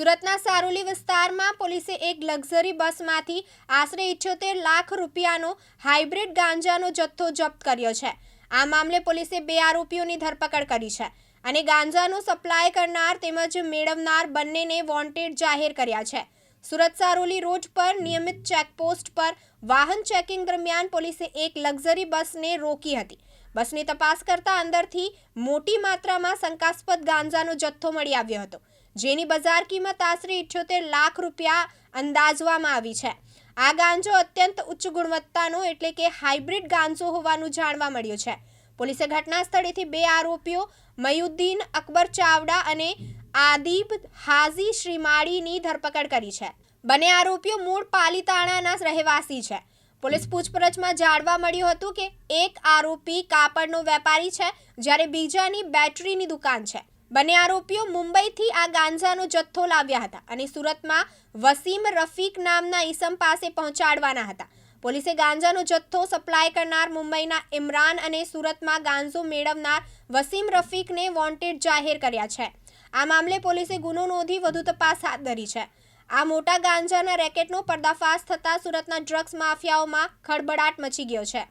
સુરતના સારોલી વિસ્તારમાં પોલીસે એક લક્ઝરી બસમાંથી આશરે ઇઠ્યોતેર લાખ રૂપિયાનો હાઇબ્રિડ ગાંજાનો જથ્થો જપ્ત કર્યો છે. આ મામલે પોલીસે બે આરોપીઓની ધરપકડ કરી છે અને ગાંજાનો સપ્લાય કરનાર તેમજ મેળવનાર બંનેને વોન્ટેડ જાહેર કર્યા છે. સુરત સારોલી રોડ પર નિયમિત ચેકપોસ્ટ પર વાહન ચેકિંગ દરમિયાન પોલીસે એક લક્ઝરી બસને રોકી હતી. બસની તપાસ કરતા અંદરથી મોટી માત્રામાં શંકાસ્પદ ગાંજાનો જથ્થો મળી આવ્યો હતો. જેની બજાર કિંમત આશરે ઇઠ્યોતેર લાખ રૂપિયા અંદાજવામાં આવી છે. આ ગાંજો અત્યંત ઉચ્ચ ગુણવત્તાનો એટલે કે હાઇબ્રિડ ગાંજો હોવાનું જાણવા મળ્યું છે. પોલીસે ઘટના સ્થળેથી બે આરોપીઓ, મયુદ્દીન અકબર ચાવડા અને આદિબ હાજી શ્રીમાળીની ધરપકડ કરી છે. બંને આરોપીઓ મૂળ પાલીતાણાના રહેવાસી છે. પોલીસ પૂછપરછમાં જાણવા મળ્યું હતું કે એક આરોપી કાપડનો વેપારી છે, જ્યારે બીજાની બેટરીની દુકાન છે. બંને આરોપીઓ મુંબઈથી આ ગાંજાનો જથ્થો લાવ્યા હતા અને સુરતમાં વસીમ રફીક નામના ઈસમ પાસે પહોંચાડવાના હતા. પોલીસે ગાંજાનો જથ્થો સપ્લાય કરનાર મુંબઈના ઇમરાન અને સુરતમાં ગાંજો મેળવનાર વસીમ રફીકને વોન્ટેડ જાહેર કર્યા છે. આ મામલે પોલીસે ગુનો નોંધી વધુ તપાસ હાથ ધરી છે. આ મોટા ગાંજાના રેકેટનો પર્દાફાશ થતાં સુરતના ડ્રગ્સ માફિયાઓમાં ખળબળાટ મચી ગયો છે.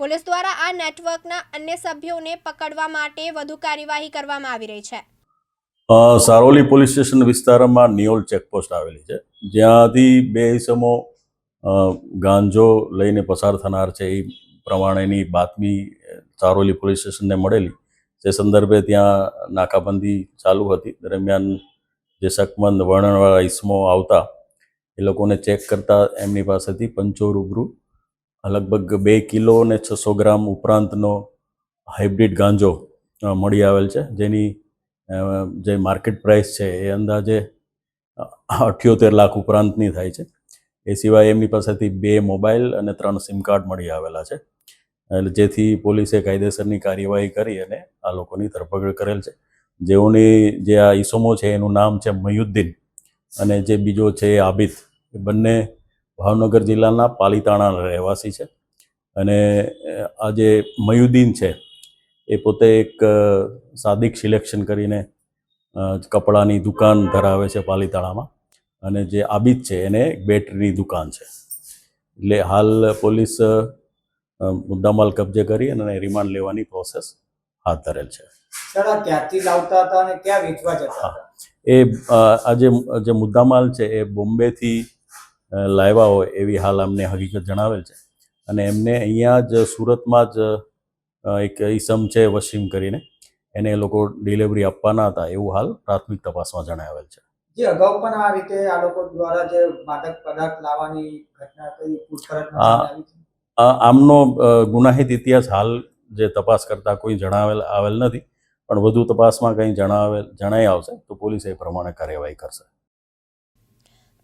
પોલીસ દ્વારા આ નેટવર્કના અન્ય સભ્યોને પકડવા માટે વધુ કાર્યવાહી કરવામાં આવી રહી છે. સારોલી પોલીસ સ્ટેશન વિસ્તારમાં નિયોલ ચેકપોસ્ટ આવેલી છે. જ્યાંથી બે ઇસમો ગાંજો લઈને પસાર થનાર છે. એ પ્રમાણેની બાતમી સારોલી પોલીસ સ્ટેશનને મળેલી. તે સંદર્ભે ત્યાં નાકાબંધી ચાલુ હતી. દરમિયાન જે શકમંદ વર્ણનવાળા ઇસમો આવતા, એ લોકોને ચેક કરતા એમની પાસેથી પંચો રૂબરૂ લગભગ બે કિલો અને છસો ગ્રામ ઉપરાંતનો હાઇબ્રિડ ગાંજો મળી આવેલ છે. જેની જે માર્કેટ પ્રાઇસ છે એ અંદાજે અઠ્યોતેર લાખ ઉપરાંતની થાય છે. એ સિવાય એમની પાસેથી બે મોબાઈલ અને ત્રણ સિમ કાર્ડ મળી આવેલા છે. એટલે જેથી પોલીસે કાયદેસરની કાર્યવાહી કરી અને આ લોકોની ધરપકડ કરેલ છે. જેઓની જે આ ઈસમો છે એનું નામ છે મયુદ્દીન અને જે બીજો છે એ આબિદ. એ બંને ભાવનગર જિલ્લાના પાલીતાણાના રહેવાસી છે. અને આજે આ જે મયુદ્દીન છે એ પોતે એક સાદિક સિલેક્શન કરીને કપડાની દુકાન ધરાવે છે પાલીતાણામાં. અને જે આબિદ છે એને એક બેટરીની દુકાન છે. એટલે હાલ પોલીસ મુદ્દામાલ કબજે કરી અને રિમાન્ડ લેવાની પ્રોસેસ હાથ ધરેલ છે. ક્યાંથી લાવતા હતા અને ક્યાં વેચવા જતા એ આજે આ જે જે મુદ્દામાલ છે એ બોમ્બેથી લાવ્યા હોય એવી હાલ અમને હકીકત જણાવેલ છે. અને એમને અહીંયા જ સુરતમાં જ એક ઈસમ છે વસીમ કરીને. એને લોકો ડિલિવરી આપવાના હતા એવું હાલ પ્રાથમિક તપાસમાં જણાવેલ છે. જે અગાઉ પણ આ રીતે આ લોકો દ્વારા જે માદક પદાર્થ લાવવાની ઘટના કઈ પૂછપરછમાં આ- સામે આવી છે? આ આમનો ગુનાહિત ઇતિહાસ હાલ જે તપાસ કરતા કોઈ જણાવેલ આવેલ નથી. પણ વધુ તપાસમાં કંઈ જણાવેલ જણાઈ આવશે તો પોલીસ એ પ્રમાણે કાર્યવાહી કરશે.